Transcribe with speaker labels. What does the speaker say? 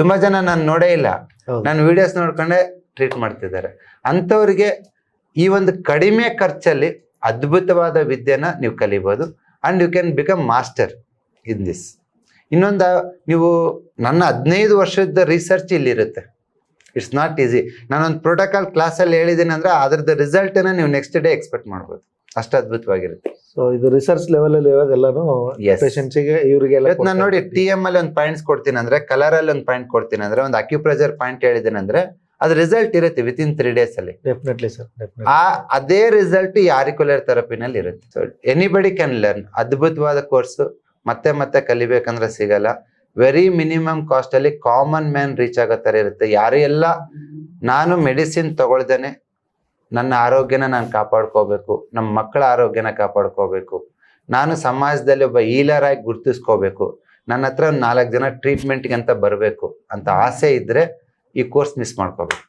Speaker 1: ತುಂಬಾ ಜನ ನಾನು ನೋಡೇ ಇಲ್ಲ. ನಾನು ವಿಡಿಯೋಸ್ ನೋಡ್ಕೊಂಡೆ ಟ್ರೀಟ್ ಮಾಡ್ತಿದ್ದಾರೆ. ಅಂಥವ್ರಿಗೆ ಈ ಒಂದು ಕಡಿಮೆ ಖರ್ಚಲ್ಲಿ ಅದ್ಭುತವಾದ ವಿದ್ಯೆನ ನೀವು ಕಲಿಬೋದು. And you can become master in this ಇನ್ನೊಂದು ನೀವು ನನ್ನ ಹದಿನೈದು ವರ್ಷದ ರಿಸರ್ಚ್ ಇಲ್ಲಿರುತ್ತೆ. ಇಟ್ಸ್ ನಾಟ್ ಈಸಿ ನಾನೊಂದು ಪ್ರೋಟೋಕಾಲ್ ಕ್ಲಾಸಲ್ಲಿ ಹೇಳಿದ್ದೀನಿ ಅಂದ್ರೆ ಅದ್ರದ್ದು ರಿಸಲ್ಟನ್ನ ನೀವು ನೆಕ್ಸ್ಟ್ ಡೇ ಎಕ್ಸ್ಪೆಕ್ಟ್ ಮಾಡ್ಬೋದು. ಅಷ್ಟು ಅದ್ಭುತವಾಗಿರುತ್ತೆ.
Speaker 2: ಸೊ ಇದು ರಿಸರ್ಚ್ ಲೆವೆಲ್ ಅಲ್ಲಿ ಇರೋದೆಲ್ಲಾನು
Speaker 1: ಪೇಷಂಟ್ಸಿಗೆ
Speaker 2: patients ಗೆ ಇವರಿಗೆಲ್ಲ
Speaker 1: ಇವತ್ತು ನಾನು ನೋಡಿ ಟಿ ಎಂ ಅಲ್ಲಿ ಒಂದು ಪಾಯಿಂಟ್ಸ್ ಕೊಡ್ತೀನಿ ಅಂದ್ರೆ ಕಲರ್ ಅಲ್ಲಿ ಒಂದು ಪಾಯಿಂಟ್ ಕೊಡ್ತೀನಿ ಅಂದ್ರೆ ಒಂದು ಅಕ್ಯುಪ್ರೆಜರ್ ಪಾಯಿಂಟ್ ಹೇಳಿದ್ದೀನಿ ಅಂದ್ರೆ ಅದು ರಿಸಲ್ಟ್ ಇರುತ್ತೆ ವಿತ್ ಇನ್ ತ್ರೀ ಡೇಸ್ ಅಲ್ಲಿ
Speaker 2: ಡೆಫಿನೆಟ್ಲಿ ಸರ್
Speaker 1: ಆ ಅದೇ ರಿಸಲ್ಟ್ ಈ ಆರಿಕ್ಯುಲರ್ ಥೆರಪಿನಲ್ಲಿ ಇರುತ್ತೆ. ಸೊ ಎನಿಬಡಿ ಕ್ಯಾನ್ ಲರ್ನ್ ಅದ್ಭುತವಾದ ಕೋರ್ಸ್ ಮತ್ತೆ ಮತ್ತೆ ಕಲಿಬೇಕಂದ್ರೆ ಸಿಗಲ್ಲ. ವೆರಿ ಮಿನಿಮಮ್ ಕಾಸ್ಟ್ ಅಲ್ಲಿ ಕಾಮನ್ ಮ್ಯಾನ್ ರೀಚ್ ಆಗೋ ಥರ ಇರುತ್ತೆ. ಯಾರು ಎಲ್ಲ ನಾನು ಮೆಡಿಸಿನ್ ತಗೊಳ್ದೇನೆ, ನನ್ನ ಆರೋಗ್ಯನ ನಾನು ಕಾಪಾಡ್ಕೋಬೇಕು ನಮ್ಮ ಮಕ್ಕಳ ಆರೋಗ್ಯನ ಕಾಪಾಡ್ಕೋಬೇಕು, ನಾನು ಸಮಾಜದಲ್ಲಿ ಒಬ್ಬ ಹೀಲರ್ ಆಗಿ ಗುರ್ತಿಸ್ಕೋಬೇಕು, ನನ್ನ ಹತ್ರ ನಾಲ್ಕು ಜನ ಟ್ರೀಟ್ಮೆಂಟ್ಗೆ ಅಂತ ಬರಬೇಕು ಅಂತ ಆಸೆ ಇದ್ರೆ ಈ ಕೋರ್ಸ್ ಮಿಸ್ ಮಾಡ್ಕೋಬೇಕು.